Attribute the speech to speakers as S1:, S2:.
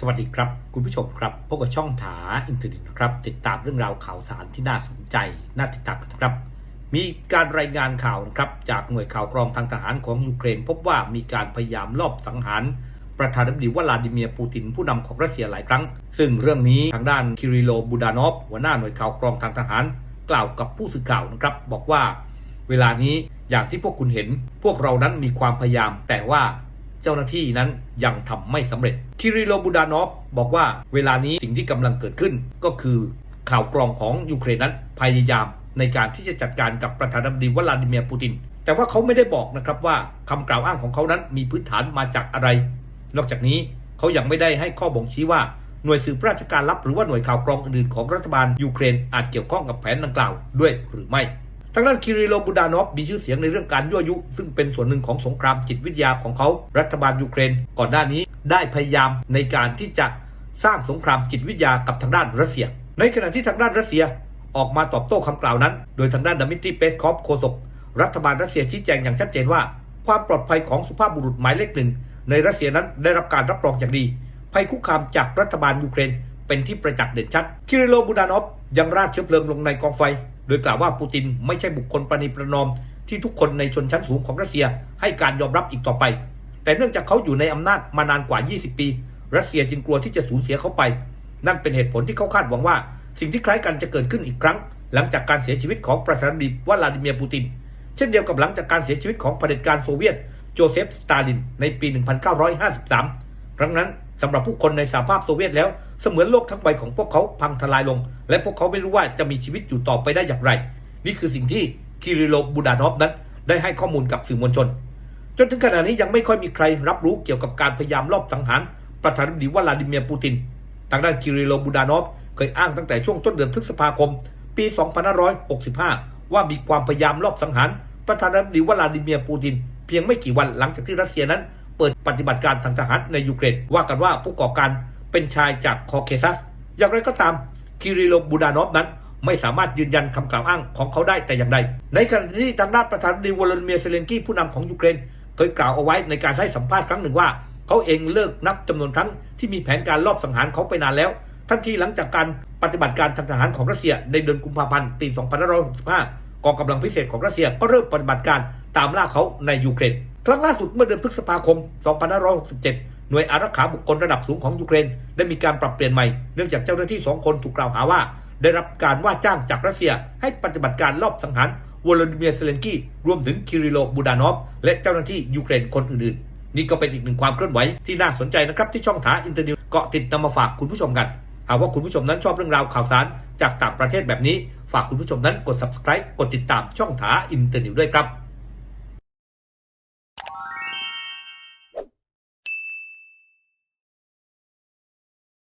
S1: สวัสดีครับคุณผู้ชมครับพบกับช่องถาอินเทอร์เน็ตนะครับ ติดตามเรื่องราวข่าวสารที่น่าสนใจ น่าติดตามกันะครับ มีการรายงานข่าวนะครับจากหน่วยข่าวกรองทางทหารของยูเครน พบว่ามีการพยายามลอบสังหาร ประธานาธิบดีวลาดิเมียร์ปูตินผู้นำของรัสเซียหลายครั้ง ซึ่งเรื่องนี้ทางด้านคิริโลบูดานอฟหัวหน้าหน่วยข่าวกรองทางทหาร กล่าวกับผู้สื่อข่าวนะครับ บอกว่า เวลานี้อย่างที่พวกคุณเห็น พวกเรานั้นมีความพยายามแต่ว่า เจ้าหน้าที่นั้นยังทำไม่สำเร็จ คิริโลบูดานอฟบอกว่าเวลานี้สิ่งที่กำลังเกิดขึ้นก็คือข่าวกรองของยูเครนนั้นพยายามในการที่จะจัดการกับประธานาธิบดีวลาดิเมียร์ปูติน แต่ว่าเขาไม่ได้บอกนะครับว่าคำกล่าวอ้างของเขานั้นมีพื้นฐานมาจากอะไร นอกจากนี้เขายังไม่ได้ให้ข้อบ่งชี้ว่าหน่วยสืบราชการลับหรือว่าหน่วยข่าวกรองอื่นๆของรัฐบาลยูเครนอาจเกี่ยวข้องกับแผนดังกล่าวด้วยหรือไม่ ทางด้านคิริโลบูดานอฟมีชื่อเสียงในเรื่องการยั่วยุ ซึ่งเป็นส่วนหนึ่งของสงครามจิตวิทยาของเขารัฐบาลยูเครน ก่อนหน้านี้ได้พยายามในการที่จะสร้างสงครามจิตวิทยากับทางด้านรัสเซีย ในขณะที่ทางด้านรัสเซียออกมาตอบโต้คำกล่าวนั้น โดยทางด้านดามิตรีเปสคอฟโฆษกรัฐบาลรัสเซียชี้แจงอย่างชัดเจนว่า ความปลอดภัยของสุภาพบุรุษหมายเลขหนึ่งในรัสเซียนั้นได้รับการรับรองอย่างดี ภัยคุกคามจากรัฐบาลยูเครน เป็นที่ประจักษ์เด่นชัด คิริโลบูดานอฟยังราดเชื้อเพลิงลงในกองไฟ โดยกล่าวว่าปูตินไม่ใช่บุคคลประนีประนอมที่ทุกคนในชนชั้นสูงของรัสเซียให้การยอมรับอีกต่อไป แต่เนื่องจากเขาอยู่ในอำนาจมานานกว่า 20 ปี รัสเซียจึงกลัวที่จะสูญเสียเขาไป นั่นเป็นเหตุผลที่เขาคาดหวังว่า สิ่งที่คล้ายกันจะเกิดขึ้นอีกครั้ง หลังจากการเสียชีวิตของประธานาธิบดีวลาดิเมียร์ปูติน เช่นเดียวกับหลังจากการเสียชีวิตของเผด็จการโซเวียต โจเซฟสตาลินในปี 1953 ครั้งนั้นสำหรับผู้คนในสหภาพโซเวียตแล้ว เสมือนโลกทั้งใบของพวกเขาพังทลายลง และพวกเขาไม่รู้ว่าจะมีชีวิตอยู่ต่อไปได้อย่างไร นี่คือสิ่งที่คิริโลบูดานอฟนั้น ได้ให้ข้อมูลกับสื่อมวลชน จนถึงขณะนี้ยังไม่ค่อยมีใครรับรู้เกี่ยวกับการพยายามลอบสังหารประธานาธิบดีวลาดิเมียร์ปูติน ทางด้านคิริโลบูดานอฟเคยอ้างตั้งแต่ช่วงต้นเดือนพฤษภาคม ปี 2565 ว่ามีความพยายามลอบสังหารประธานาธิบดีวลาดิเมียร์ปูติน เพียงไม่กี่วันหลังจากที่รัสเซียนั้นเปิดปฏิบัติการทางทหารในยูเครนว่ากันว่าผู้ก่อการ เป็นชายจากคอเคซัส อย่างไรก็ตามคิริโลบูดานอฟนั้น ไม่สามารถยืนยันคำกล่าวอ้างของเขาได้แต่อย่างใด ในขณะที่ทางด้านประธานาธิบดีวลาดิเมียร์เซเลนกี้ผู้นำของยูเครน เคยกล่าวเอาไว้ในการให้สัมภาษณ์ครั้งหนึ่งว่า เขาเองเลิกนับจำนวนครั้งที่มีแผนการลอบสังหารเขาไปนานแล้ว ทันทีหลังจากการปฏิบัติการทางทหารของรัสเซียในเดือนกุมภาพันธ์ปี 2565 กองกำลังพิเศษของรัสเซียก็เริ่มปฏิบัติการตามล่าเขาในยูเครน ครั้งล่าสุดเมื่อเดือนพฤษภาคม 2567 หน่วยอารักขาบุคคลระดับสูงของยูเครน ได้มีการปรับเปลี่ยนใหม่ เนื่องจากเจ้าหน้าที่สองคนถูกกล่าวหาว่า ได้รับการว่าจ้างจากรัสเซีย ให้ปฏิบัติการลอบสังหารวลาดิเมียร์เซเลนกี้รวมถึงคิริโลบูดานอฟและเจ้าหน้าที่ยูเครนคนอื่นๆ นี่ก็เป็นอีกหนึ่งความเคลื่อนไหวที่น่าสนใจนะครับที่ช่องถาอินเตอร์นิวเกาะติดนำมาฝากคุณผู้ชมกันหากว่าคุณผู้ชมนั้นชอบเรื่องราวข่าวสารจากต่างประเทศแบบนี้ ฝากคุณผู้ชมนั้นกด subscribe กดติดตามช่องถาอินเตอร์นิวด้วยครับ